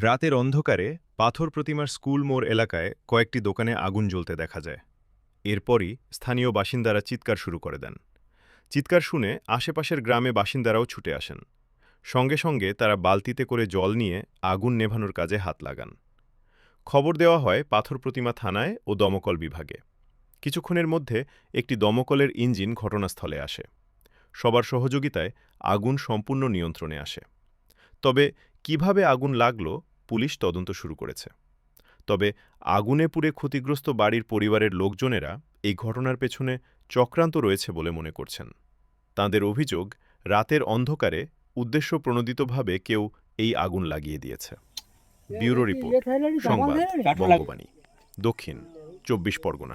রাতের অন্ধকারে পাথর প্রতিমার স্কুল মোড় এলাকায় কয়েকটি দোকানে আগুন জ্বলতে দেখা যায়। এরপরই স্থানীয় বাসিন্দারা চিৎকার শুরু করে দেন। চিৎকার শুনে আশেপাশের গ্রামে বাসিন্দারাও ছুটে আসেন। সঙ্গে সঙ্গে তারা বালতিতে করে জল নিয়ে আগুন নেভানোর কাজে হাত লাগান। খবর দেওয়া হয় পাথর প্রতিমা থানায় ও দমকল বিভাগে। কিছুক্ষণের মধ্যে একটি দমকলের ইঞ্জিন ঘটনাস্থলে আসে। সবার সহযোগিতায় আগুন সম্পূর্ণ নিয়ন্ত্রণে আসে। তবে কীভাবে আগুন লাগল পুলিশ তদন্ত শুরু করেছে। তবে আগুনে পুড়ে ক্ষতিগ্রস্ত বাড়ির পরিবারের লোকজনেরা এই ঘটনার পেছনে চক্রান্ত রয়েছে বলে মনে করছেন। তাঁদের অভিযোগ, রাতের অন্ধকারে উদ্দেশ্য প্রণোদিতভাবে কেউ এই আগুন লাগিয়ে দিয়েছে। ব্যুরো রিপোর্ট, সংবাদ, বঙ্গবাণী, দক্ষিণ, চব্বিশ পরগনা।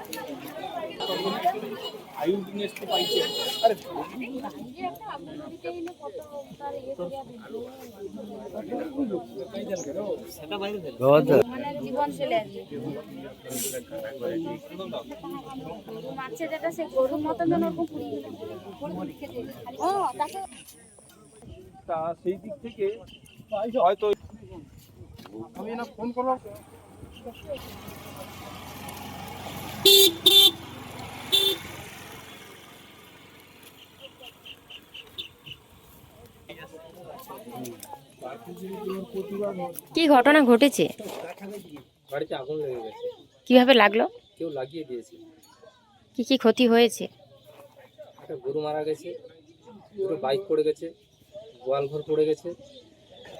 পারে সাড়ে বারোটা নিচে মানে জীবন চলে আসবে। মাছের যেটা সে গরুর মতন ওরকম ও তাকে তা সেই দিক থেকে হয়তো আমি না ফোন করলাম। কি ঘটনা ঘটেছে? বাড়িতে আগুন লেগে গেছে। কীভাবে লাগল? কেউ লাগিয়ে দিয়েছে। কি কি ক্ষতি হয়েছে? একটা গরু মারা গেছে পুরো বাইক পড়ে গেছে গোয়াল ঘর পড়ে গেছে।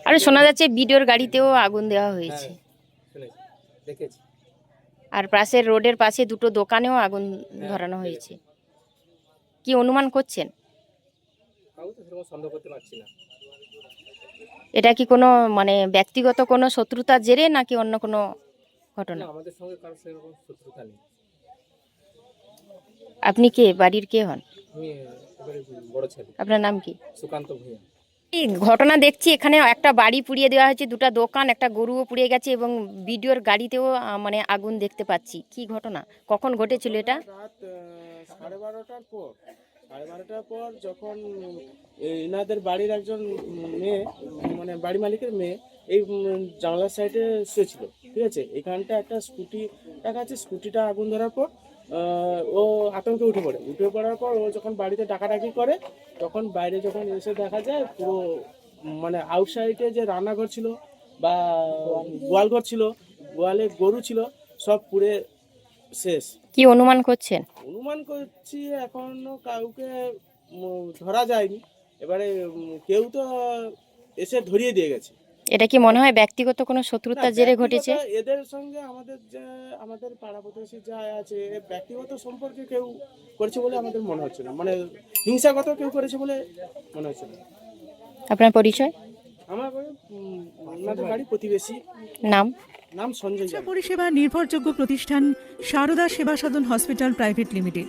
আরে শোনা যাচ্ছে বিডিওর গাড়িতেও আগুন দেওয়া হয়েছে। হ্যাঁ দেখেছি। আর পাশের রোডের পাশে দুটো দোকানেও আগুন ধরানো হয়েছে। কি অনুমান করছেন? এটা কি কোনো মানে ব্যক্তিগত কোনো শত্রুতার জেরে নাকি অন্য কোনো ঘটনা? আমাদের সঙ্গে কারোর সেরকম শত্রুতা নেই। আপনি কে? বাড়ির কে হন? আপনার নাম কি? সুকান্ত ভূঁইয়া। ঘটনা দেখছি, এখানে একটা বাড়ি পুড়িয়ে দেওয়া হয়েছে, দুটো দোকান, একটা গরুও পুড়িয়ে গেছে এবং বিডিওর গাড়িতেও মানে আগুন দেখতে পাচ্ছি। কি ঘটনা? কখন ঘটেছিল এটা? সাড়ে বারোটার পর। সাড়ে বারোটার পর যখন এনাদের বাড়ির একজন মেয়ে মানে বাড়ি মালিকের মেয়ে এই জানলার সাইডে শুয়েছিল, ঠিক আছে? এখানটা একটা স্কুটি দেখা যাচ্ছে স্কুটিটা আগুন ধরার পর ও আতঙ্কে উঠে পড়ে। উঠে পড়ার পর ও যখন বাড়িতে ডাকাডাকি করে তখন বাইরে যখন এসে দেখা যায় পুরো মানে আউটসাইডে যে রান্নাঘর ছিল বা গোয়ালঘর ছিল গোয়ালে গরু ছিল সব পুড়ে শেষ। কি অনুমান করছেন? অনুমান করছি এখনও কাউকে ধরা যায়নি। এবারে কেউ তো এসে ধরিয়ে দিয়ে গেছে। এটা কি মনে হয় ব্যক্তিগত কোনো শত্রুতার জেরে ঘটেছে? এদের সঙ্গে আমাদের যে আমাদের পাড়া প্রতিবেশী যা আছে ব্যক্তিগত সম্পর্কে কেউ করেছে বলে আমাদের মনে হচ্ছে না। মানে হিংসাগত কেউ করেছে বলে মনে হচ্ছে না। আপনার পরিচয়? আমার আমাদের বাড়ি প্রতিবেশী। নাম? নাম সঞ্জয় পরিষেবা নির্ভরযোগ্য প্রতিষ্ঠান Sarada Seva Sadhan hospital private limited.